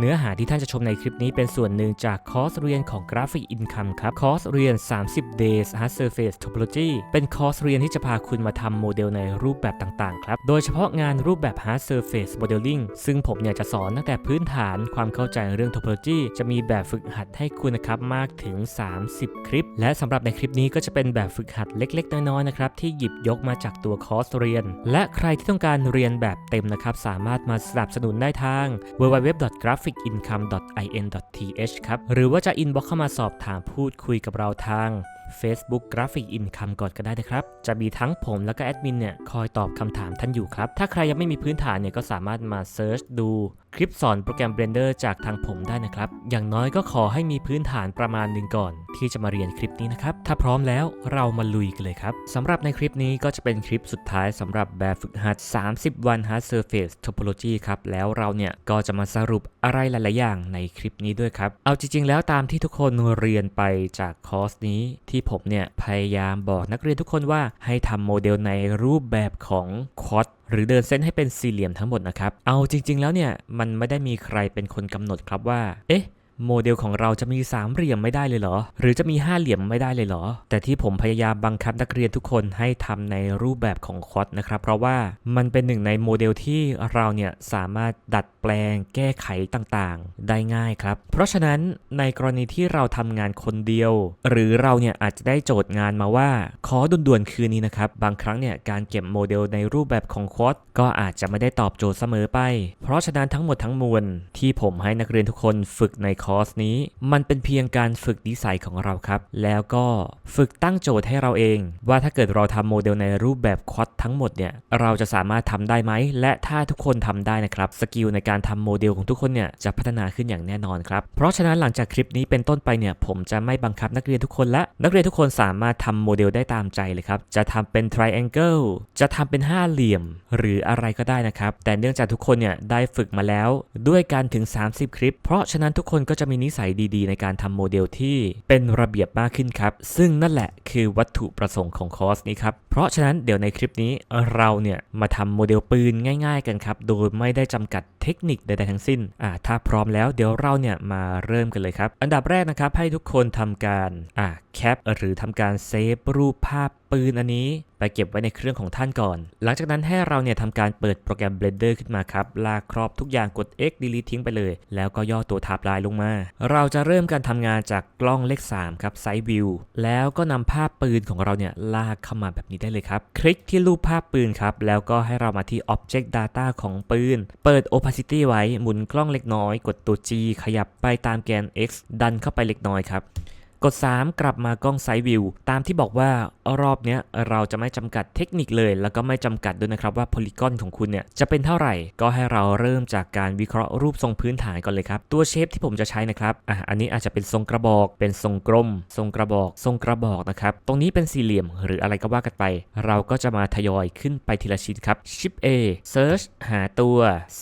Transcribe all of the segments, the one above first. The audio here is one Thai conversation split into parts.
เนื้อหาที่ท่านจะชมในคลิปนี้เป็นส่วนหนึ่งจากคอร์สเรียนของ Graphic Income ครับ คอร์สเรียน 30 Days Hard Surface Topology เป็นคอร์สเรียนที่จะพาคุณมาทำโมเดลในรูปแบบต่างๆ ครับ โดยเฉพาะงานรูปแบบ Hard Surface Modeling ซึ่งผมเนี่ยจะสอนตั้งแต่พื้นฐานความเข้าใจเรื่อง Topology จะมีแบบฝึกหัดให้คุณนะครับมากถึง 30 คลิป และสำหรับในคลิปนี้ก็จะเป็นแบบฝึกหัดเล็ก ๆ น้อยๆ นะครับที่หยิบยกมาจากตัวคอร์สเรียน และใครที่ต้องการเรียนแบบเต็มนะครับสามารถมาสนับสนุนได้ทาง www. trafficincome.in.th ครับ หรือว่าจะอินบ็อกเข้ามาสอบถามพูดคุยกับเราทาง Facebook Graphic Income ก่อนก็ได้นะครับ จะมีทั้งผมแล้วก็แอดมินเนี่ยคอยตอบคำถามท่านอยู่ครับ ถ้าใครยังไม่มีพื้นฐานเนี่ยก็สามารถมาเซิร์ชดูคลิปสอนโปรแกรม Blender จากทางผมได้นะครับ อย่างน้อยก็ขอให้มีพื้นฐานประมาณหนึ่งก่อน ที่จะมาเรียนคลิปนี้นะครับ ถ้าพร้อมแล้วเรามาลุยกันเลยครับสำหรับในคลิปนี้ก็จะเป็นคลิปสุดท้ายสำหรับแบบฝึกหัด 30 วัน Hard Surface Topology ครับ แล้วเราเนี่ยก็จะมาสรุปอะไรหลาย ๆ อย่างในคลิปนี้ด้วยครับ เอาจริง ๆ แล้วตามที่ทุกคนเรียนไปจากคอร์สนี้ทที่ผมเนี่ยพยายามบอกนักเรียนทุกคนว่าให้ทำโมเดลในรูปแบบของคอดหรือเดินเส้นให้เป็นสี่เหลี่ยมทั้งหมดนะครับ เอาจริง ๆ แล้วเนี่ยมันไม่ได้มีใครเป็นคนกำหนดครับว่า เอ๊ะ โมเดลของเราจะมีสามเหลี่ยมไม่ได้เลยเหรอ หรือจะมีห้าเหลี่ยมไม่ได้เลยเหรอ แต่ที่ผมพยายามบังคับนักเรียนทุกคนให้ทำในรูปแบบของคอดนะครับ เพราะว่ามันเป็นหนึ่งในโมเดลที่เราเนี่ยสามารถดัดแปลงแก้ไขต่างๆ ได้ง่ายครับ เพราะฉะนั้นในกรณีที่เราทำงานคนเดียว หรือเราเนี่ยอาจจะได้โจทย์งานมาว่า ขอด่วนๆคืนนี้นะครับ บางครั้งเนี่ยการเก็บโมเดลในรูปแบบของคอดก็อาจจะไม่ได้ตอบโจทย์เสมอไป เพราะฉะนั้นทั้งหมดทั้งมวลที่ผมให้นักเรียนทุกคนฝึกในคอร์สนี้ มันเป็นเพียงการฝึกนิสัยของเราครับ แล้วก็ฝึกตั้งโจทย์ให้เราเอง ว่าถ้าเกิดเราทำโมเดลในรูปแบบควอดทั้งหมดเนี่ยเราจะสามารถทำได้ไหม และถ้าทุกคนทำได้นะครับสกิลในการทำโมเดลของทุกคนเนี่ยจะพัฒนาขึ้นอย่างแน่นอนครับ เพราะฉะนั้นหลังจากคลิปนี้เป็นต้นไปเนี่ยผมจะไม่บังคับนักเรียนทุกคนและนักเรียนทุกคนสามารถทำโมเดลได้ตามใจเลยครับจะทำเป็น triangle จะทำเป็นห้าเหลี่ยม หรืออะไรก็ได้นะครับแต่เนื่องจากทุกคนเนี่ยได้ฝึกมาแล้วด้วยการถึง 30 คลิป เพราะฉะนั้นทุกคนก็จะมีนิสัยดีๆ ในการทำโมเดลที่เป็นระเบียบมากขึ้นครับ ซึ่งนั่นแหละคือวัตถุประสงค์ของคอร์สนี้ครับ เพราะฉะนั้นเดี๋ยวในคลิปนี้เราเนี่ยมาทำโมเดลปืนง่าย ๆ กันครับ โดยไม่ได้จำกัดเทคนิคใดๆทั้งสิ้นอ่าถ้าพร้อมแล้วเดี๋ยวเราเนี่ยมาเริ่มกันเลยครับ อันดับแรกนะครับให้ทุกคนทำการอ่าแคปหรือทำการเซฟรูปภาพ ปืนอันนี้ไปเก็บไว้ในเครื่องของท่านก่อน หลังจากนั้นให้เราเนี่ยทำการเปิดโปรแกรม Blender ขึ้นมาครับ ลากครอบทุกอย่างกด X delete ทิ้งไปเลย แล้วก็ย่อตัวทับลายลงมา เราจะเริ่มการทำงานจากกล้องเลข 3 ครับ Side View แล้วก็นำภาพปืนของเราเนี่ยลากเข้ามาแบบนี้ได้เลยครับ คลิกที่รูปภาพปืนครับ แล้วก็ให้เรามาที่ Object Data ของปืน เปิด Opacity ไว้ หมุนกล้องเล็กน้อย กดตัว G ขยับไปตามแกน X ดันเข้าไปเล็กน้อยครับ กด 3 กลับมากล้องไซด์วิว ตามที่บอกว่ารอบเนี้ยเราจะไม่จำกัดเทคนิคเลย แล้วก็ไม่จำกัดด้วยนะครับว่าโพลีกอนของคุณเนี่ยจะเป็นเท่าไหร่ ก็ให้เราเริ่มจากการวิเคราะห์รูปทรงพื้นฐานก่อนเลยครับ ตัวเชฟที่ผมจะใช้นะครับอะอันนี้อาจจะเป็นทรงกระบอก เป็นทรงกลม ทรงกระบอก ทรงกระบอกนะครับ ตรงนี้เป็นสี่เหลี่ยมหรืออะไรก็ว่ากันไป เราก็จะมาทยอยขึ้นไปทีละชิ้นครับ Shift A Search หาตัว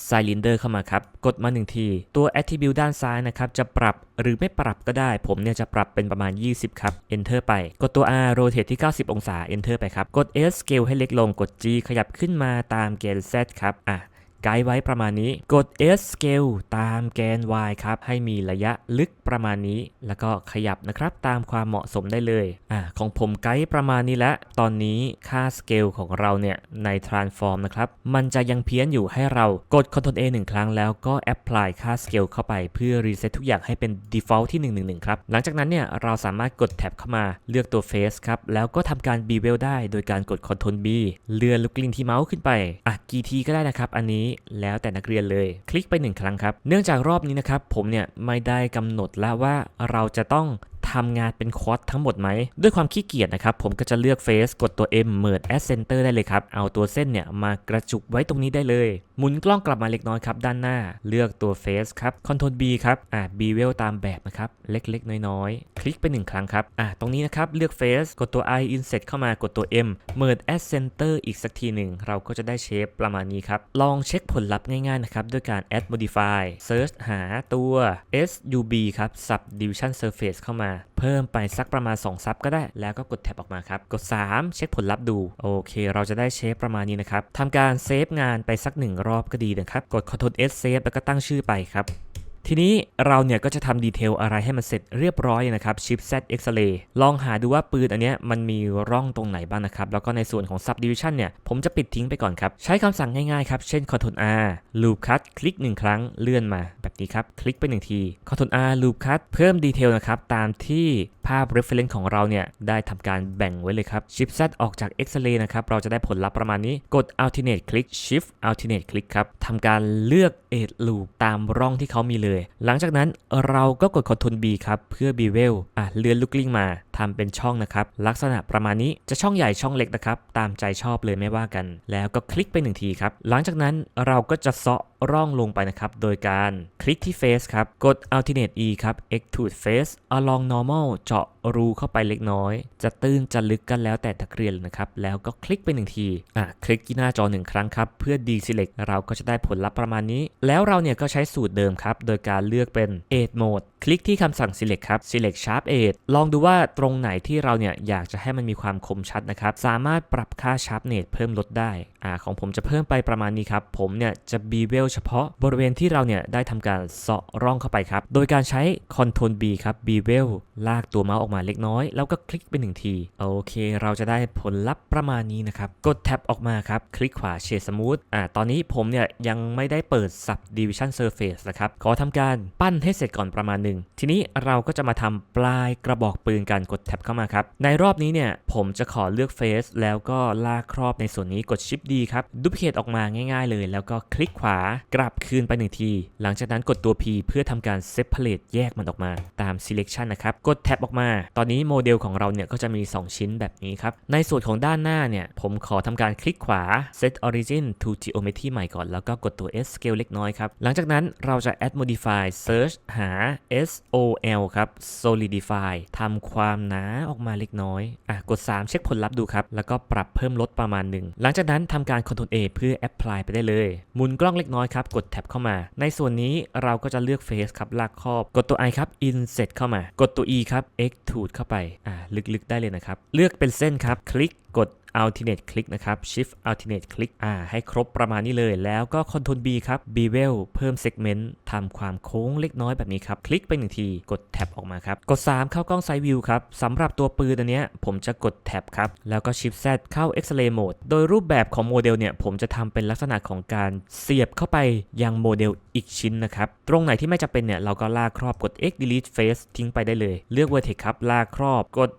Cylinder เข้ามาครับ กดมาหนึ่งที ตัว Attribute ด้านซ้ายนะครับจะปรับ หรือไม่ปรับก็ได้ ผมเนี่ยจะปรับเป็นประมาณ 20 ครับ Enter ไป กดตัว R rotate ที่ 90 องศา Enter ไปครับ กด S scale ให้เล็กลง กด G ขยับขึ้นมาตามเกณฑ์ Z ครับ อะ ไกด์ไว้ประมาณนี้ กด S scale ตามแกน Y ครับ ให้มีระยะลึกประมาณนี้ แล้วก็ขยับนะครับตามความเหมาะสมได้เลย อ่าของผมไกด์ประมาณนี้แล้วตอนนี้ค่า scale ของเราเนี่ยใน transform นะครับ มันจะยังเพี้ยนอยู่ให้เรากด Ctrl A หนึ่งครั้งแล้วก็ apply ค่า scale เข้าไปเพื่อ reset ทุกอย่างให้เป็น default ที่ 111 ครับ หลังจากนั้นเนี่ยเราสามารถกดแท็บเข้ามาเลือกตัว face ครับ แล้วก็ทำการ bevel ได้โดยการกด Ctrl B เลื่อนลูกกลิ้งที่เมาส์ขึ้นไป อะกี่ทีก็ได้นะครับ อันนี้แล้วแต่นักเรียนเลย คลิกไปหนึ่งครั้งครับ เนื่องจากรอบนี้นะครับผมเนี่ยไม่ได้กำหนดแล้วว่าเราจะต้อง ทำงานเป็นควอดทั้งหมดไหม ด้วยความขี้เกียจนะครับ ผมก็จะเลือกเฟซกดตัว M Merge as Center ได้เลยครับ เอาตัวเส้นเนี่ยมากระจุกไว้ตรงนี้ได้เลย หมุนกล้องกลับมาเล็กน้อยครับ ด้านหน้า เลือกตัวเฟซครับ Ctrl B ครับ อ่า Bevel ตามแบบนะครับ เล็กๆ น้อยๆ คลิกไปหนึ่งครั้งครับ อ่า ตรงนี้นะครับ เลือกเฟซกดตัว I Inset เข้ามากดตัว M Merge as Center อีกสักทีหนึ่ง เราก็จะได้เชฟประมาณนี้ครับ ลองเช็คผลลัพธ์ง่ายๆนะครับ ด้วยการ add modify search หาตัว SUB ครับ subdivision surface เข้ามาเพิ่มไปสักประมาณ 2 ซับก็ได้ แล้วก็กดแท็บออกมาครับ กด 3 เช็คผลลัพธ์ดู โอเค เราจะได้เชฟประมาณนี้นะครับทำการเซฟงานไปสักหนึ่งรอบก็ดีนะครับ กด Ctrl S เซฟแล้วก็ตั้งชื่อไปครับ ทีนี้เราเนี่ยก็จะทำดีเทลอะไรให้มันเสร็จเรียบร้อยนะครับชิป Z X-ray ลองหาดูว่าปืนอันเนี้ยมันมีร่องตรงไหนบ้างนะครับ แล้วก็ในส่วนของ subdivision เนี่ย ผมจะปิดทิ้งไปก่อนครับ ใช้คำสั่งง่ายๆครับ เช่น Ctrl R Loop Cut คลิก 1 ครั้งเลื่อนมา แบบนี้ครับ คลิกไป 1 ที Ctrl R Loop Cut เพิ่มดีเทลนะครับ ตามที่ภาพ reference ของเราเนี่ยได้ทำการแบ่งไว้เลยครับชิป Z ออกจาก X-ray นะครับ เราจะได้ผลลัพธ์ประมาณนี้ กด alternate click shift alternate click ครับทำการเลือก edge loop ตามร่องที่เขามีเลยหลังจากนั้นเราก็กด Ctrl B ครับเพื่อ bevel อะเลื่อนลูกกลิ้งมาทำเป็นช่องนะครับ ลักษณะประมาณนี้จะช่องใหญ่ช่องเล็กนะครับ ตามใจชอบเลยไม่ว่ากัน แล้วก็คลิกไปหนึ่งทีครับ หลังจากนั้นเราก็จะเซาะร่องลงไปนะครับ โดยการคลิกที่ face ครับ กด alternate E ครับ extrude face along normal เจาะรูเข้าไปเล็กน้อย จะตื้นจะลึกกันแล้วแต่ตะเกรียนเลยนะครับ แล้วก็คลิกไปหนึ่งที อะ คลิกที่หน้าจอหนึ่งครั้งครับ เพื่อ deselect เราก็จะได้ผลลัพธ์ประมาณนี้ แล้วเราเนี่ยก็ใช้สูตรเดิมครับ โดยการเลือกเป็น edge mode คลิกที่คำสั่ง select ครับ select sharp edge ลองดูว่าตรงไหนที่เราเนี่ยอยากจะให้มันมีความคมชัดนะครับ สามารถปรับค่า sharpness เพิ่มลดได้อ่าของผมจะเพิ่มไปประมาณนี้ครับ ผมเนี่ยจะ bevel เฉพาะบริเวณที่เราเนี่ยได้ทำการเสาะร่องเข้าไปครับ โดยการใช้ Ctrl B ครับ bevel ลากตัวเมาส์ออกมาเล็กน้อย แล้วก็คลิกไปหนึ่งที โอเค เราจะได้ผลลัพธ์ประมาณนี้นะครับ กดแท็บออกมาครับ คลิกขวา Shade Smooth อ่าตอนนี้ผมเนี่ยยังไม่ได้เปิด Subdivision Surface นะครับ ขอทำการปั้นให้เสร็จก่อนประมาณหนึ่งทีนี้เราก็จะมาทำปลายกระบอกปืนกันกดแท็บเข้ามาครับ ในรอบนี้เนี่ยผมจะขอเลือกเฟสแล้วก็ลากครอบในส่วนนี้กด Shift D ครับดูพิเคตออกมาง่ายๆเลย แล้วก็คลิกขวากลับคืนไปหนึ่งที หลังจากนั้นกดตัว P เพื่อทำการ Separate แยกมันออกมาตาม Selection นะครับกดแท็บออกมา ตอนนี้โมเดลของเราเนี่ยก็จะมี 2 ชิ้นแบบนี้ครับในส่วนของด้านหน้าเนี่ยผมขอทำการคลิกขวา Set Origin to Geometry ใหม่ก่อน แล้วก็กดตัว S Scale เล็กน้อยครับหลังจากนั้นเราจะ Add Modify Search หา SOL ครับ Solidify ทำความหนาออกมาเล็กน้อยอะกด 3 เช็คผลลัพธ์ดูครับ แล้วก็ปรับเพิ่มลดประมาณหนึ่งหลังจากนั้นทำการ Ctrl A เพื่อ Apply ไปได้เลยหมุนกล้องเล็กน้อยครับ กดแท็บเข้ามา ในส่วนนี้เราก็จะเลือกเฟสครับลากครอบ กดตัว I ครับ Inset เข้ามา กดตัว E ครับ Extrude เข้าไปอ่าลึกๆได้เลยนะครับเลือกเป็นเส้นครับคลิก alternate click นะครับ shift alternate click อ่าให้ครบประมาณนี้เลย แล้วก็ Ctrl B ครับ bevel เพิ่ม segment ทำความโค้งเล็กน้อยแบบนี้ครับ คลิกไปหนึ่งทีกดแท็บออกมาครับ กด 3 เข้ากล้อง side view ครับสำหรับตัวปืนอันเนี้ยผมจะกดแท็บครับ แล้วก็ shift Z เข้า X-ray mode โดยรูปแบบของโมเดลเนี่ยผมจะทำเป็นลักษณะของการเสียบเข้าไปยังโมเดลอีกชิ้นนะครับ ตรงไหนที่ไม่จำเป็นเนี่ยเราก็ลากครอบกด X delete face ทิ้งไปได้เลย เลือก vertex ครับลากครอบกด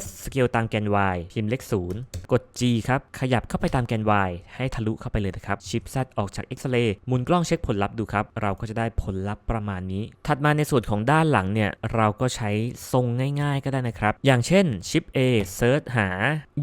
S สเกลตามแกน y พิมพ์เลข 0 กด G ครับ ขยับเข้าไปตามแกน y ให้ทะลุเข้าไปเลยนะครับ ชิป Z ออกจาก X-ray หมุนกล้องเช็คผลลัพธ์ดูครับ เราก็จะได้ผลลัพธ์ประมาณนี้ ถัดมาในส่วนของด้านหลังเนี่ย เราก็ใช้ทรงง่ายๆก็ได้นะครับ อย่างเช่น Shift A Search หา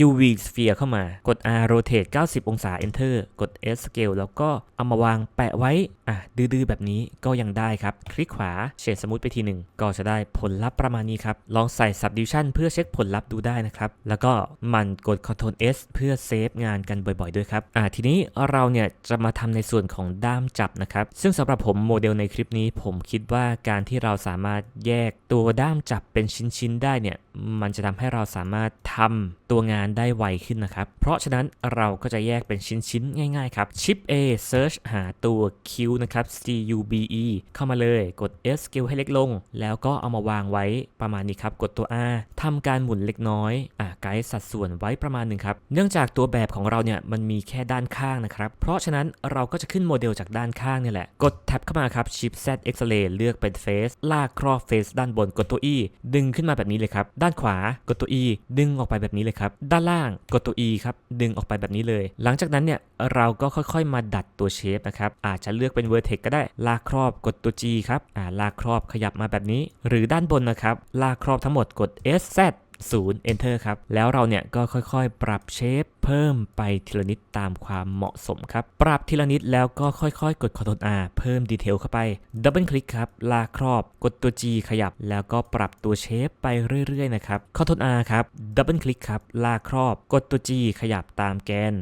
UV Sphere เข้ามากด R Rotate 90 องศา Enter กด S Scale แล้วก็เอามาวางแปะไว้ อะดื้อๆแบบนี้ก็ยังได้ครับ คลิกขวาเฉดสมูทไปทีหนึ่งก็จะได้ผลลัพธ์ประมาณนี้ครับ ลองใส่ Subdivision เพื่อเช็คผลลัพธ์ดูได้นะครับ แล้วก็มันกด Ctrl S เพื่อเซฟงานกันบ่อยๆด้วยครับอ่าทีนี้เราเนี่ยจะมาทำในส่วนของด้ามจับนะครับ ซึ่งสำหรับผมโมเดลในคลิปนี้ ผมคิดว่าการที่เราสามารถแยกตัวด้ามจับเป็นชิ้นๆได้เนี่ย มันจะทำให้เราสามารถทำตัวงานได้ไวขึ้นนะครับ เพราะฉะนั้นเราก็จะแยกเป็นชิ้นๆ ง่ายๆ ครับ Shift A Search หาตัว Q นะครับ C U B E เข้ามาเลยกด S Scale ให้เล็กลง แล้วก็เอามาวางไว้ประมาณนี้ครับ กดตัว R ทำการหมุนเล็กน้อยอะไกด์สัดส่วนไว้ประมาณหนึ่งครับ เนื่องจากตัวแบบของเราเนี่ยมันมีแค่ด้านข้างนะครับ เพราะฉะนั้นเราก็จะขึ้นโมเดลจากด้านข้างนี่แหละ กดแท็บเข้ามาครับ Shift Z X-ray เลือกเป็น Face ลากครอบ Face ด้านบนกดตัว E ดึงขึ้นมาแบบนี้เลยครับด้านานขวากดตัว E ดึงออกไปแบบนี้เลยครับ ด้านล่างกดตัว E ครับ ดึงออกไปแบบนี้เลย หลังจากนั้นเนี่ยเราก็ค่อยๆ มาดัดตัวเชฟนะครับ อาจจะเลือกเป็น Vertex ก็ได้ ลากครอบกดตัว G ครับ อ่า ลากครอบขยับมาแบบนี้ หรือด้านบนนะครับ ลากครอบทั้งหมดกด S Z 0 Enter ครับ แล้วเราเนี่ยก็ค่อยๆ ปรับเชฟเพิ่มไปทีละนิดตามความเหมาะสมครับ ปรับทีละนิดแล้วก็ค่อยๆ กด Ctrl R เพิ่มดีเทลเข้าไปดับเบิลคลิกครับ ลากครอบ กดตัว G ขยับ แล้วก็ปรับตัวเชฟไปเรื่อยๆ นะครับ Ctrl R ครับดับเบิลคลิกครับ ลากครอบ กดตัว G ขยับตามแกน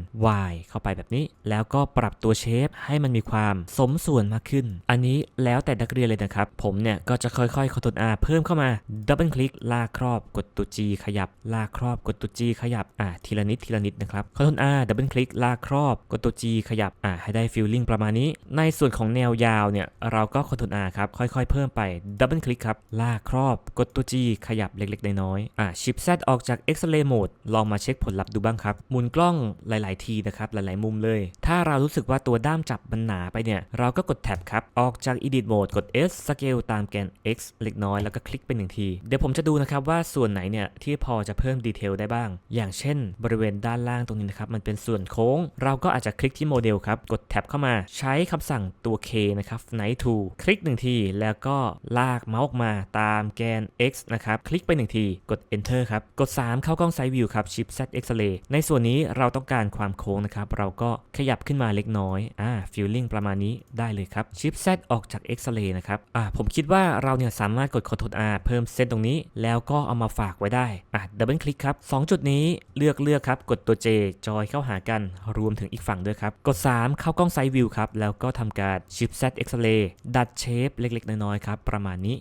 Y เข้าไปแบบนี้ แล้วก็ปรับตัวเชฟให้มันมีความสมส่วนมากขึ้น อันนี้แล้วแต่นักเรียนเลยนะครับ ผมเนี่ยก็จะค่อยๆ Ctrl R เพิ่มเข้ามาดับเบิลคลิก ลากครอบ กดตัว G ขยับ ลากครอบกดตัว G ขยับอ่าทีละนิดทีละนิดนะครับ Ctrl R ดับเบิลคลิกลากครอบกดตัว G ขยับอ่าให้ได้ฟีลลิ่งประมาณนี้ ในส่วนของแนวยาวเนี่ยเราก็ Ctrl R ครับค่อยๆ เพิ่มไปดับเบิลคลิกครับลากครอบกดตัว G ขยับเล็กๆน้อยๆอ่า Shift Z ออกจาก X-ray mode ลองมาเช็คผลลัพธ์ดูบ้างครับหมุนกล้องหลาย ๆ ทีนะครับหลายๆ มุมเลย ถ้าเรารู้สึกว่าตัวด้ามจับมันหนาไปเนี่ยเราก็กดแท็บครับออกจาก Edit Mode กด S Scale ตามแกน X เล็กน้อยแล้วก็คลิกไปหนึ่งที เดี๋ยวผมจะดูนะครับว่าส่วนไหนเนี่ยที่พอจะเพิ่มดีเทลได้บ้าง อย่างเช่น บริเวณด้านล่างตรงนี้นะครับ มันเป็นส่วนโค้ง เราก็อาจจะคลิกที่โมเดลครับ กดแท็บเข้ามา ใช้คำสั่งตัว K นะครับ Night to คลิกหนึ่งที แล้วก็ลากเมาส์ออกมาตามแกน X นะครับ คลิกไปหนึ่งที กด Enter ครับ กด 3 เข้ากล้อง Side View ครับ Shift Z X-ray ในส่วนนี้เราต้องการความโค้งนะครับ เราก็ขยับขึ้นมาเล็กน้อย อ่า feeling ประมาณนี้ได้เลยครับ Shift Z ออกจาก X-ray นะครับ อ่า ผมคิดว่าเราเนี่ยสามารถกด Ctrl R เพิ่มเส้นตรงนี้ แล้วก็เอามาฝากไว้ได้อะดับเบิลคลิกครับ2จุดนี้เลือกเลือกครับ กดตัว J จอยเข้าหากันรวมถึงอีกฝั่งด้วยครับ กด 3 เข้ากล้อง Side View ครับ แล้วก็ทำการ Shift Z X-ray ดัดเชฟเล็ก ๆ น้อยๆครับประมาณนี้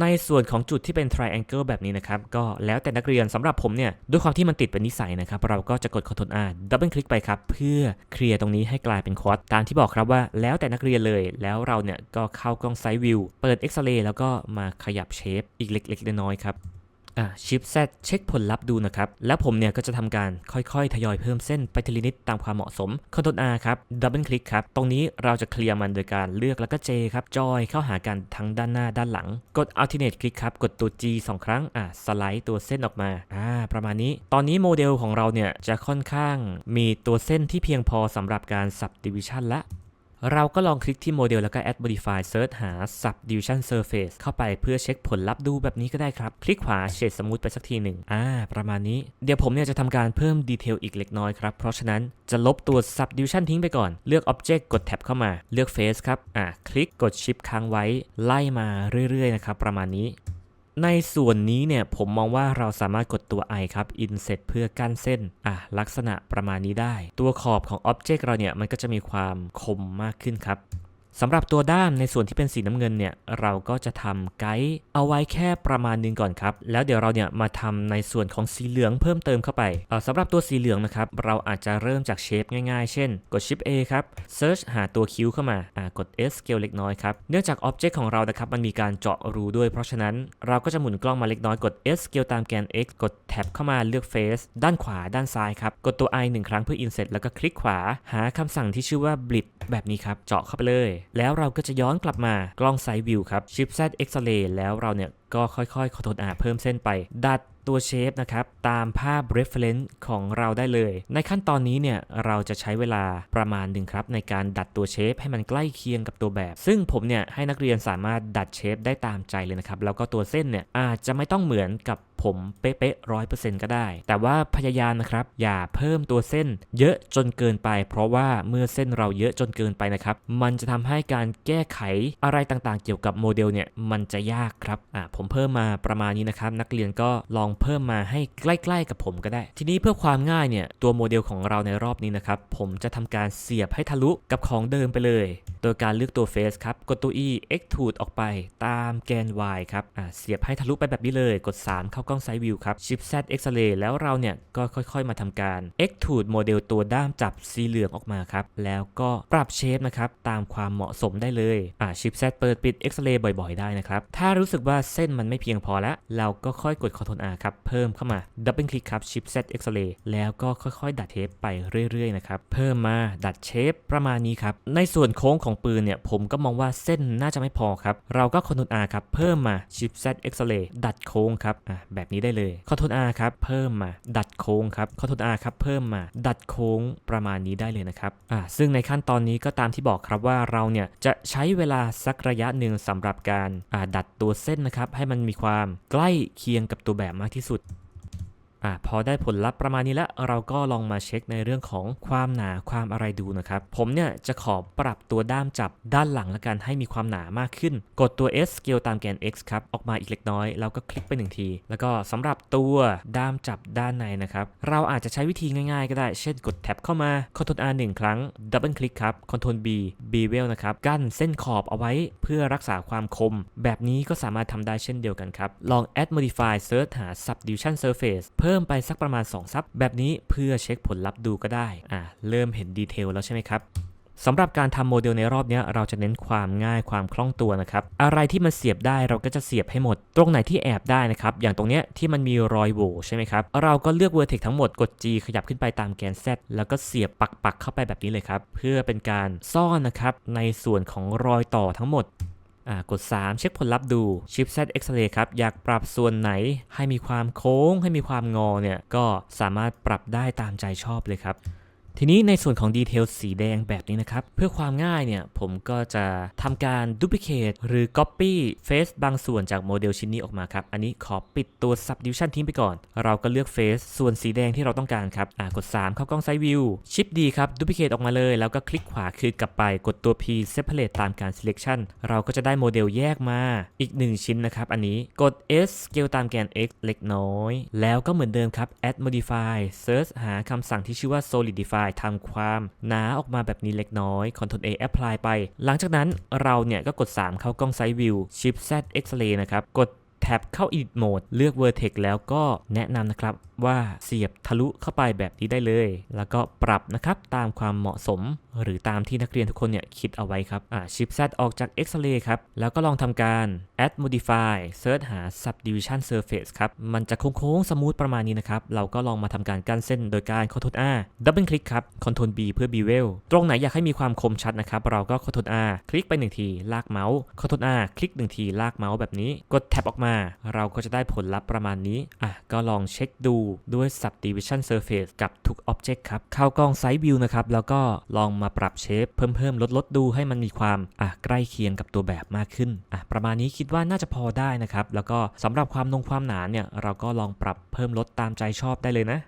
ในส่วนของจุดที่เป็น triangle แบบนี้นะครับ ก็แล้วแต่นักเรียนสำหรับผมเนี่ย ด้วยความที่มันติดเป็นนิสัยนะครับ เราก็จะกด Ctrl R ดับเบิลคลิกไปครับ เพื่อเคลียร์ตรงนี้ให้กลายเป็นควอดตามที่บอกครับว่าแล้วแต่นักเรียนเลย แล้วเราเนี่ยก็เข้ากล้องไซด์วิวเปิด X-ray แล้วก็มาขยับเชฟอีกเล็กๆน้อยๆครับ อะชิป Z เช็คผลลัพธ์ดูนะครับ แล้วผมเนี่ยก็จะทำการค่อยๆ ทยอยเพิ่มเส้นไปทีละนิดตามความเหมาะสม Ctrl R ครับดับเบิลคลิกครับ ตรงนี้เราจะเคลียร์มันโดยการเลือกแล้วก็ J ครับจอยเข้าหากันทั้งด้านหน้าด้านหลัง กด Alternate คลิกครับ กดตัว G 2 ครั้งอะสไลด์ตัวเส้นออกมาอ่าประมาณนี้ ตอนนี้โมเดลของเราเนี่ยจะค่อนข้างมีตัวเส้นที่เพียงพอสำหรับการ subdivision ละ เราก็ลองคลิกที่โมเดลแล้วก็ add modify search หา subdivision surface เข้าไปเพื่อเช็คผลลัพธ์ดูแบบนี้ก็ได้ครับ คลิกขวา shade smooth ไปสักทีหนึ่งอ่า ประมาณนี้ เดี๋ยวผมเนี่ยจะทำการเพิ่มดีเทลอีกเล็กน้อยครับ เพราะฉะนั้นจะลบตัว subdivision ทิ้งไปก่อน เลือก object กด tab เข้ามาเลือก face ครับ อ่า คลิกกด shift ค้างไว้ ไล่มาเรื่อยๆนะครับประมาณนี้ ในส่วนนี้เนี่ยผมมองว่าเราสามารถกดตัว i ครับ inset เพื่อกั้นเส้นอะลักษณะประมาณนี้ได้ ตัวขอบของ object เราเนี่ยมันก็จะมีความคมมากขึ้นครับ สำหรับตัวด้ามในส่วนที่เป็นสีน้ำเงินเนี่ยเราก็จะทำไกด์เอาไว้แค่ประมาณนึงก่อนครับ แล้วเดี๋ยวเราเนี่ยมาทำในส่วนของสีเหลืองเพิ่มเติมเข้าไปสำหรับตัวสีเหลืองนะครับเราอาจจะเริ่มจากเชฟง่ายๆ เช่น กด Shift A ครับ Search หาตัวคิ้วเข้ามากด S scale เล็กน้อยครับ เนื่องจาก Object ของเรานะครับมันมีการเจาะรูด้วย เพราะฉะนั้นเราก็จะหมุนกล้องมาเล็กน้อยกด S scale ตามแกน X กด Tab เข้ามาเลือก Face ด้านขวาด้านซ้ายครับกดตัว I หนึ่งครั้งเพื่อ Inset แล้วก็คลิกขวาหาคำสั่งที่ชื่อว่า Blip แบบนี้ครับเจาะเข้าไปเลยแล้วเราก็จะย้อนกลับมากล้องไซด์วิวครับชิปแซดเอ็กซเรย์แล้วเราเนี่ย ก็ค่อยๆ Ctrl R เพิ่มเส้นไป ดัดตัวเชฟนะครับ ตามภาพ reference ของเราได้เลย ในขั้นตอนนี้เนี่ย เราจะใช้เวลาประมาณหนึ่งครับ ในการดัดตัวเชฟให้มันใกล้เคียงกับตัวแบบ ซึ่งผมเนี่ย ให้นักเรียนสามารถดัดเชฟได้ตามใจเลยนะครับ แล้วก็ตัวเส้นเนี่ย อาจจะไม่ต้องเหมือนกับผมเป๊ะๆร้อยเปอร์เซ็นต์ก็ได้ แต่ว่าพยายามนะครับ อย่าเพิ่มตัวเส้นเยอะจนเกินไป เพราะว่าเมื่อเส้นเราเยอะจนเกินไปนะครับ มันจะทำให้การแก้ไขอะไรต่างๆ เกี่ยวกับโมเดลเนี่ย มันจะยากครับ อ่า ผมเพิ่มมาประมาณนี้นะครับ นักเรียนก็ลองเพิ่มมาให้ใกล้ ๆ กับผมก็ได้ ทีนี้เพื่อความง่ายเนี่ยตัวโมเดลของเราในรอบนี้นะครับ ผมจะทำการเสียบให้ทะลุกับของเดิมไปเลย โดยการเลือกตัว Face ครับ กดตัว E extrude ออกไปตามแกน Y ครับอ่าเสียบให้ทะลุไปแบบนี้เลย กด 3 เข้ากล้องไซด์วิวครับ Shift Z X-ray แล้วเราเนี่ยก็ค่อย ๆ มาทำการ extrude โมเดลตัวด้ามจับสีเหลืองออกมาครับแล้วก็ปรับเชฟนะครับตามความเหมาะสมได้เลยอ่า Shift Z เปิดปิด X-ray บ่อย ๆ ได้นะครับถ้ารู้สึกว่าเส้นมันไม่เพียงพอแล้ว เราก็ค่อยกด Ctrl R ครับ เพิ่มเข้ามาดับเบิลคลิกครับ Shift Z X-ray แล้วก็ค่อยๆ ดัดเทปไปเรื่อยๆนะครับ เพิ่มมาดัดเชฟประมาณนี้ครับ ในส่วนโค้งของปืนเนี่ย ผมก็มองว่าเส้นน่าจะไม่พอครับ เราก็ Ctrl R ครับ เพิ่มมา Shift Z X-ray ดัดโค้งครับ อะแบบนี้ได้เลย Ctrl R ครับ เพิ่มมา ดัดโค้งครับ Ctrl R ครับ เพิ่มมา ดัดโค้งประมาณนี้ได้เลยนะครับอะซึ่งในขั้นตอนนี้ก็ตามที่บอกครับว่าเราเนี่ยจะใช้เวลาสักระยะหนึ่งสำหรับการอ่าดัดตัวเส้นนะครับใให้มันมีความใกล้เคียงกับตัวแบบมากที่สุด อะพอได้ผลลัพธ์ประมาณนี้แล้วเราก็ลองมาเช็คในเรื่องของความหนาความอะไรดูนะครับ ผมเนี่ยจะขอปรับตัวด้ามจับด้านหลังละกันให้มีความหนามากขึ้น กดตัว S สเกลตามแกน X ครับ ออกมาอีกเล็กน้อย แล้วก็คลิกไปหนึ่งที แล้วก็สำหรับตัวด้ามจับด้านในนะครับ เราอาจจะใช้วิธีง่ายๆ ก็ได้ เช่นกดแท็บเข้ามา Ctrl R หนึ่งครั้งดับเบิลคลิกครับ Ctrl B Bevel นะครับกั้นเส้นขอบเอาไว้เพื่อรักษาความคม แบบนี้ก็สามารถทำได้เช่นเดียวกันครับลอง add modify search หา subdivision surface เพิ่ิ่มไปสักประมาณ 2 ซับแบบนี้เพื่อเช็คผลลัพธ์ดูก็ได้อ่าเริ่มเห็นดีเทลแล้วใช่ไหมครับสำหรับการทำโมเดลในรอบนี้เราจะเน้นความง่ายความคล่องตัวนะครับ อะไรที่มันเสียบได้เราก็จะเสียบให้หมด ตรงไหนที่แอบได้นะครับ อย่างตรงเนี้ยที่มันมีรอยโหว่ใช่ไหมครับ เราก็เลือก vertex ทั้งหมดกด G ขยับขึ้นไปตามแกน Z แล้วก็เสียบปักๆเข้าไปแบบนี้เลยครับ เพื่อเป็นการซ่อนนะครับในส่วนของรอยต่อทั้งหมด กด 3 เช็คผลลัพธ์ดูชิป Z X-ray ครับ อยากปรับส่วนไหนให้มีความโค้ง ให้มีความงอเนี่ย ก็สามารถปรับได้ตามใจชอบเลยครับ ทีนี้ในส่วนของดีเทลสีแดงแบบนี้นะครับ เพื่อความง่ายเนี่ย ผมก็จะทำการ duplicate หรือ copy face บางส่วนจากโมเดลชิ้นนี้ออกมาครับ อันนี้ขอปิดตัว subdivision ทิ้งไปก่อน เราก็เลือก face ส่วนสีแดงที่เราต้องการครับอ่ากด 3 เข้ากล้อง side view ชิปดีครับ duplicate ออกมาเลย แล้วก็คลิกขวาคืนกลับไปกดตัว P separate ตามการ selection เราก็จะได้โมเดลแยกมาอีก 1 ชิ้นนะครับ อันนี้กด S scale ตามแกน x เล็กน้อย แล้วก็เหมือนเดิมครับ add modify search หาคำสั่งที่ชื่อว่า solidify ทำความหนาออกมาแบบนี้เล็กน้อย Ctrl A apply ไป หลังจากนั้นเราเนี่ยก็กด 3 เข้ากล้อง side view Shift Z X-ray นะครับ กด แท็บเข้า edit mode เลือก vertex แล้วก็แนะนำนะครับว่าเสียบทะลุเข้าไปแบบนี้ได้เลย แล้วก็ปรับนะครับตามความเหมาะสม หรือตามที่นักเรียนทุกคนเนี่ยคิดเอาไว้ครับอ่า Shift Z ออกจาก X-ray ครับ แล้วก็ลองทำการ add modify search หา subdivision surface ครับ มันจะโค้งๆ สมูทประมาณนี้นะครับ เราก็ลองมาทำการกั้นเส้นโดยการ Ctrl R double click ครับ Ctrl B เพื่อ bevel ตรงไหนอยากให้มีความคมชัดนะครับ เราก็ Ctrl R คลิกไปหนึ่งที ลากเมาส์ Ctrl R คลิกหนึ่งที ลากเมาส์แบบนี้ กดแท็บออกมาเราก็จะได้ผลลัพธ์ประมาณนี้ อะ ก็ลองเช็คดูด้วย subdivision surface กับทุก object ครับ เข้ากล้อง side view นะครับ แล้วก็ลองมาปรับเชฟเพิ่มเพิ่มลดลดดูให้มันมีความ อะ ใกล้เคียงกับตัวแบบมากขึ้น อะ ประมาณนี้คิดว่าน่าจะพอได้นะครับ แล้วก็สำหรับความนงความหนาเนี่ย เราก็ลองปรับเพิ่มลดตามใจชอบได้เลยนะ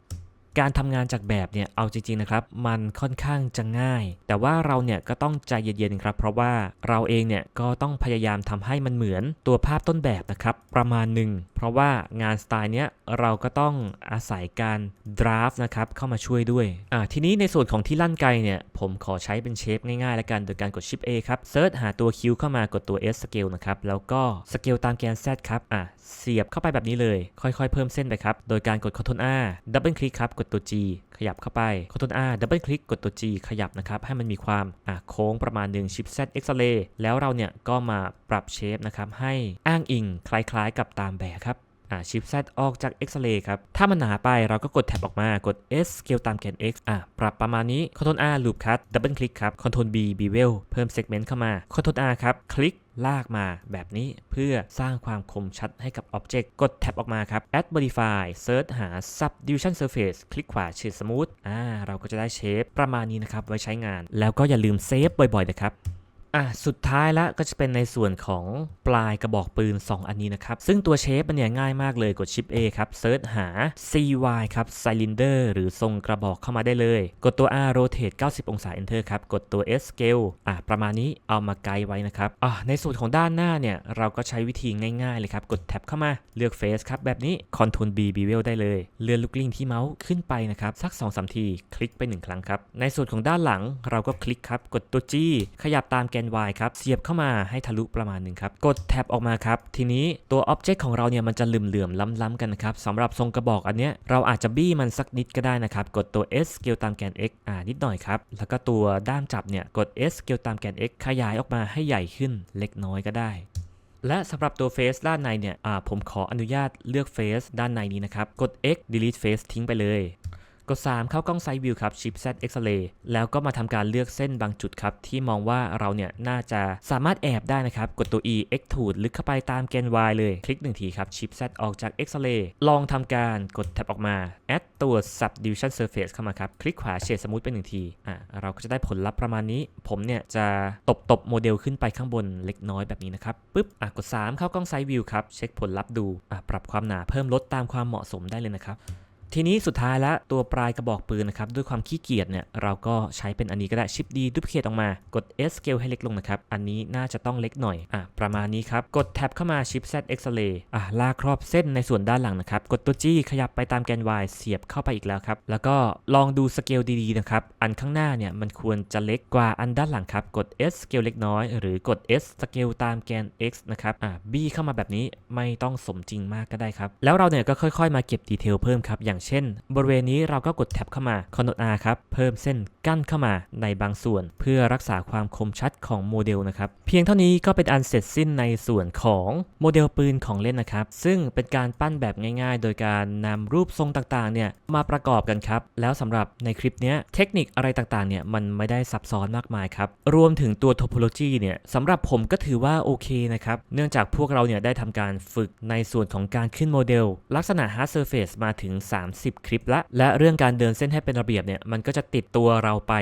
การทำงานจากแบบเนี่ยเอาจริงๆนะครับ มันค่อนข้างจะง่าย แต่ว่าเราเนี่ยก็ต้องใจเย็นๆครับ เพราะว่าเราเองเนี่ยก็ต้องพยายามทำให้มันเหมือนตัวภาพต้นแบบนะครับ ประมาณหนึ่งเพราะว่างานสไตล์เนี้ยเราก็ต้องอาศัยการ draft นะครับเข้ามาช่วยด้วยอ่าทีนี้ในส่วนของที่ลั่นไกเนี่ย ผมขอใช้เป็นเชฟง่ายๆ แล้วกันโดยการกด Shift A ครับ Search หาตัว Q เข้ามากดตัว S scale นะครับแล้วก็ scale ตามแกน Z ครับอะเสียบเข้าไปแบบนี้เลย ค่อยๆ เพิ่มเส้นไปครับโดยการกด Ctrl R Double Click ครับกดตัว G ขยับเข้าไป Ctrl R Double Click กดตัว G ขยับนะครับ ให้มันมีความอะโค้งประมาณหนึ่ง Shift Z X-ray แล้วเราเนี่ยก็มาปรับเชฟนะครับ ให้อ้างอิงคล้ายๆกับตามแบบครับ่าชิป Z ออกจาก X-ray ครับ ถ้ามันหนาไปเราก็กดแท็บออกมากด S scale ตามแกน X อ่าปรับประมาณนี้ Ctrl R loop cut double click ครับ Ctrl B bevel เพิ่ม segment เข้ามา Ctrl R ครับ คลิก ลากมาแบบนี้เพื่อสร้างความคมชัดให้กับ Object กดแท็บออกมาครับ Add modify search หา subdivision surface คลิกขวา shade smooth อ่าเราก็จะได้เชฟประมาณนี้นะครับ ไว้ใช้งาน แล้วก็อย่าลืมเซฟบ่อยๆนะครับ อะสุดท้ายล้วก็จะเป็นในส่วนของปลายกระบอกปืน 2 อันนี้นะครับ ซึ่งตัวเชฟมันเนี่ยง่ายมากเลยกด Shift A ครับเซิร์ชหา CY ครับ Cylinder หรือทรงกระบอกเข้ามาได้เลย กดตัว R rotate 90 องศา Enter ครับ กดตัว S scale อะประมาณนี้เอามาไกด์ไว้นะครับอะในส่วนของด้านหน้าเนี่ย เราก็ใช้วิธีง่ายๆเลยครับ กดแท็บเข้ามาเลือก Face ครับ แบบนี้ Ctrl B bevel ได้เลย เลื่อนลูกลิงที่เมาส์ขึ้นไปนะครับสัก2-3ทีคลิกไป 1 ครั้งครับในส่วนของด้านหลังเราก็คลิกครับกดตัว G ขยับตามแกน Y ครับ เสียบเข้ามาให้ทะลุประมาณหนึ่งครับ กดแท็บออกมาครับ ทีนี้ตัว Object ของเราเนี่ยมันจะเหลื่อมๆล้ำๆกันนะครับสำหรับทรงกระบอกอันเนี้ยเราอาจจะบี้มันสักนิดก็ได้นะครับ กดตัว S scale ตามแกน x อ่านิดหน่อยครับ แล้วก็ตัวด้ามจับเนี่ยกด S scale ตามแกน x ขยายออกมาให้ใหญ่ขึ้นเล็กน้อยก็ได้และสำหรับตัวเฟซด้านในเนี่ยอ่าผมขออนุญาตเลือกเฟซด้านในนี้นะครับ กด X delete face ทิ้งไปเลย กด 3 เข้ากล้อง Side View ครับ Shift Z X-ray แล้วก็มาทำการเลือกเส้นบางจุดครับที่มองว่าเราเนี่ยน่าจะสามารถแอบได้นะครับ กดตัว E Extrude ลึกเข้าไปตามแกน Y เลย คลิกหนึ่งทีครับ Shift Z ออกจาก X-ray ลองทำการกดแท็บออกมา Add ตัว Subdivision Surface เข้ามาครับ คลิกขวา Shade Smooth ไปหนึ่งทีอะเราก็จะได้ผลลัพธ์ประมาณนี้ ผมเนี่ยจะตบตบโมเดลขึ้นไปข้างบนเล็กน้อยแบบนี้นะครับปึ๊บอะกด 3 เข้ากล้อง Side View ครับเช็คผลลัพธ์ดูอะปรับความหนาเพิ่มลดตามความเหมาะสมได้เลยนะครับ ทีนี้สุดท้ายแล้วตัวปลายกระบอกปืนนะครับด้วยความขี้เกียจเนี่ยเราก็ใช้เป็นอันนี้ก็ได้ชิปดีดูพิเคทออกมากด S scale ให้เล็กลงนะครับ อันนี้น่าจะต้องเล็กหน่อยอะประมาณนี้ครับ กดแท็บเข้ามาชิป Z X-ray อะลากครอบเส้นในส่วนด้านหลังนะครับ กดตัว G ขยับไปตามแกน Y เสียบเข้าไปอีกแล้วครับ แล้วก็ลองดูสเกลดีๆนะครับ อันข้างหน้าเนี่ยมันควรจะเล็กกว่าอันด้านหลังครับ กด S สเกลเล็กน้อย หรือกด S สเกลตามแกน X นะครับอะ B เข้ามาแบบนี้ไม่ต้องสมจริงมากก็ได้ครับแล้วเราเนี่ยก็ค่อยๆ มาเก็บดีเทลเพิ่มครับอย่างเช่น บริเวณนี้เราก็กดแท็บเข้ามา Ctrl R ครับ เพิ่มเส้น กั้นเข้ามาในบางส่วน เพื่อรักษาความคมชัดของโมเดลนะครับ เพียงเท่านี้ก็เป็นอันเสร็จสิ้นในส่วนของโมเดลปืนของเล่นนะครับ ซึ่งเป็นการปั้นแบบง่าย ๆ โดยการนำรูปทรงต่างๆเนี่ยมาประกอบกันครับ แล้วสำหรับในคลิปนี้เทคนิคอะไรต่างๆเนี่ยมันไม่ได้ซับซ้อนมากมายครับ รวมถึงตัว topology เนี่ยสำหรับผมก็ถือว่าโอเคนะครับ เนื่องจากพวกเราเนี่ยได้ทำการฝึกในส่วนของการขึ้นโมเดล ลักษณะ hard surface มาถึง 30 คลิปละและเรื่องการเดินเส้นให้เป็นระเบียบเนี่ยมันก็จะติดตัวเราไป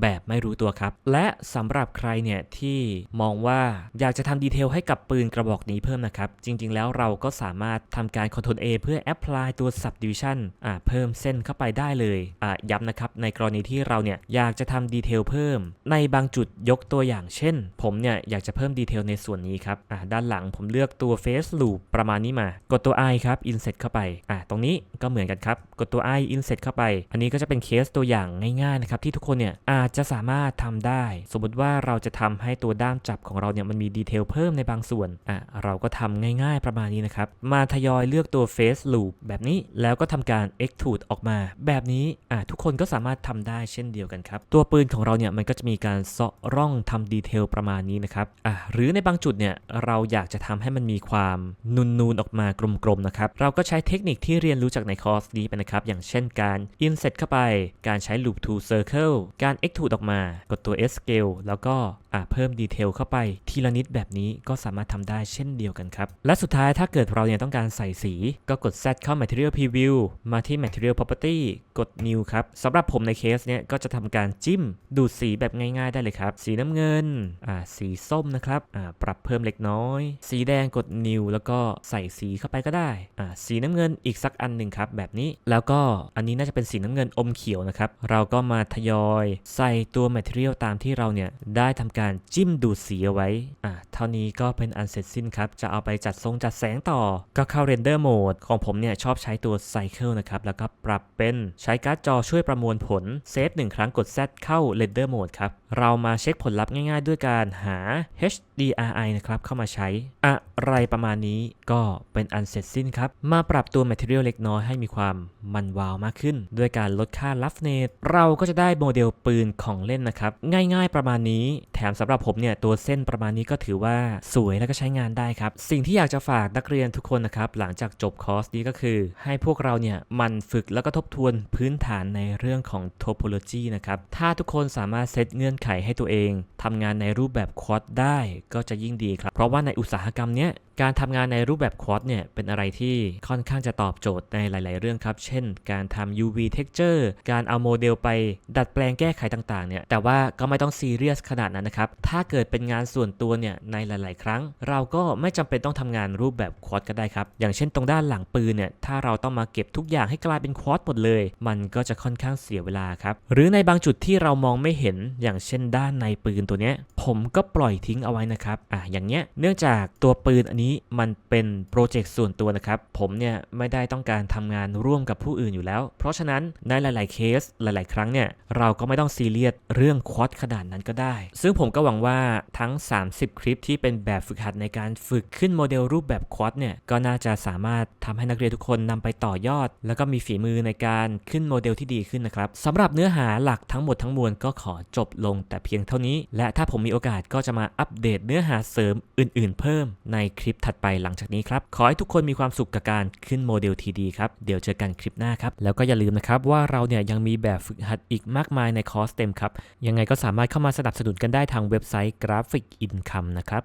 แบบไม่รู้ตัวครับ และสำหรับใครเนี่ยที่มองว่าอยากจะทำดีเทลให้กับปืนกระบอกนี้เพิ่มนะครับ จริงๆ แล้วเราก็สามารถทำการ Ctrl A เพื่อ apply ตัว subdivision อ่าเพิ่มเส้นเข้าไปได้เลยอ่าย้ำนะครับ ในกรณีที่เราเนี่ยอยากจะทำดีเทลเพิ่ม ในบางจุดยกตัวอย่างเช่น ผมเนี่ยอยากจะเพิ่มดีเทลในส่วนนี้ครับอ่าด้านหลังผมเลือกตัว face loop ประมาณนี้มา กดตัว i ครับ Inset เข้าไปอ่าตรงนี้ก็เหมือนกันครับ กดตัว i Inset เข้าไป อันนี้ก็จะเป็นเคสตัวอย่างง่ายๆนะครับที่ทุกคนเนี่ยอาจจะสามารถทำได้ สมมติว่าเราจะทำให้ตัวด้ามจับของเราเนี่ยมันมีดีเทลเพิ่มในบางส่วนอะเราก็ทำง่ายๆประมาณนี้นะครับ มาทยอยเลือกตัว face loop แบบนี้แล้วก็ทำการ extrude ออกมา แบบนี้อะทุกคนก็สามารถทำได้เช่นเดียวกันครับ ตัวปืนของเราเนี่ยมันก็จะมีการเซาะร่องทำดีเทลประมาณนี้นะครับอะหรือในบางจุดเนี่ยเราอยากจะทำให้มันมีความนูนๆออกมากลมๆนะครับเราก็ใช้เทคนิคที่เรียนรู้จากในคอร์สนี้ไปนะครับอย่างเช่นการ inset เข้าไป การใช้ loop to circle การ extrude ออกมา กดตัว S scale แล้วก็เพิ่มดีเทลเข้าไปทีละนิดแบบนี้ก็สามารถทำได้เช่นเดียวกันครับ และสุดท้ายถ้าเกิดเราเนี่ยต้องการใส่สี ก็กด Z เข้า Material Preview มาที่ Material Property กด New ครับสำหรับผมในเคสเนี้ยก็จะทำการจิ้มดูดสีแบบง่ายๆได้เลยครับ สีน้ำเงินสีส้มนะครับปรับเพิ่มเล็กน้อย สีแดงกด New แล้วก็ใส่สีเข้าไปก็ได้สีน้ำเงินอีกสักอันหนึ่งครับแบบนี้แล้วก็อันนี้น่าจะเป็นสีน้ำเงินอมเขียวนะครับเราก็มาทยอยใส่ตัว Material ตามที่เราเนี่ยได้ทำการจิ้มดูดสีเอาไว้อ่าเท่านี้ก็เป็นอันเสร็จสิ้นครับ จะเอาไปจัดทรงจัดแสงต่อ ก็เข้า Render Mode ของผมเนี่ยชอบใช้ตัว Cycle นะครับ แล้วก็ปรับเป็นใช้การ์ดจอช่วยประมวลผลเซฟหนึ่งครั้งกด Z เข้า Render Mode ครับ เรามาเช็คผลลัพธ์ง่ายๆ ด้วยการหา HDRI นะครับเข้ามาใช้ อะไรประมาณนี้ก็เป็นอันเสร็จสิ้นครับ มาปรับตัว Material เล็กน้อยให้มีความมันวาวมากขึ้น ด้วยการลดค่า Roughness เราก็จะได้โมเดลปืนของเล่นนะครับ ง่ายๆประมาณนี้ แถมสำหรับผมเนี่ยตัวเส้นประมาณนี้ก็ถือว่าสวยแล้วก็ใช้งานได้ครับ สิ่งที่อยากจะฝากนักเรียนทุกคนนะครับ หลังจากจบคอร์สนี้ก็คือ ให้พวกเราเนี่ยมันฝึกแล้วก็ทบทวนพื้นฐานในเรื่องของ topology นะครับ ถ้าทุกคนสามารถเซตเงื่อนไขให้ตัวเองทำงานในรูปแบบควอดได้ก็จะยิ่งดีครับ เพราะว่าในอุตสาหกรรมเนี้ย การทำงานในรูปแบบควอดเนี่ยเป็นอะไรที่ค่อนข้างจะตอบโจทย์ในหลาย ๆ เรื่องครับ เช่น การทำ UV texture การเอาโมเดลไปดัดแปลงแก้ไขต่าง ๆ เนี่ย แต่ว่าก็ไม่ต้องซีเรียสขนาดนั้นนะครับ ถ้าเกิดเป็นงานส่วนตัวเนี่ยในหลาย ๆ ครั้ง เราก็ไม่จำเป็นต้องทำงานรูปแบบควอดก็ได้ครับ อย่างเช่นตรงด้านหลังปืนเนี่ย ถ้าเราต้องมาเก็บทุกอย่างให้กลายเป็นควอดหมดเลย มันก็จะค่อนข้างเสียเวลาครับ หรือในบางจุดที่เรามองไม่เห็น อย่างเช่น ด้านในปืนตัวเนี้ย ผมก็ปล่อยทิ้งเอาไว้นะครับ อะอย่างเงี้ย เนื่องจากตัวปืนอันนี้มันเป็นโปรเจกต์ส่วนตัวนะครับ ผมเนี่ยไม่ได้ต้องการทำงานร่วมกับผู้อื่นอยู่แล้ว เพราะฉะนั้นในหลาย ๆ เคสหลาย ๆ ครั้งเนี่ยเราก็ไม่ต้องซีเรียสเรื่องควอดขนาดนั้นก็ได้ ซึ่งผมก็หวังว่าทั้ง 30 คลิปที่เป็นแบบฝึกหัดในการฝึกขึ้นโมเดลรูปแบบควอดเนี่ยก็น่าจะสามารถทำให้นักเรียนทุกคนนำไปต่อยอด แล้วก็มีฝีมือในการขึ้นโมเดลที่ดีขึ้นนะครับสำหรับเนื้อหาหลักทั้งหมดทั้งมวลก็ขอจบลงแต่เพียงเท่านี้ และถ้าผมมีโอกาสก็จะมาอัปเดตเนื้อหาเสริมอื่น ๆ เพิ่มในคลิปถัดไปหลังจากนี้ครับ ขอให้ทุกคนมีความสุขกับการขึ้นโมเดลทีดีครับ เดี๋ยวเจอกันคลิปหน้าครับ แล้วก็อย่าลืมนะครับว่าเราเนี่ยยังมีแบบฝึกหัดอีกมากมายในคอร์สเต็มครับ ยังไงก็สามารถเข้ามาสนับสนุนกันได้ทางเว็บไซต์ Graphic Income นะครับ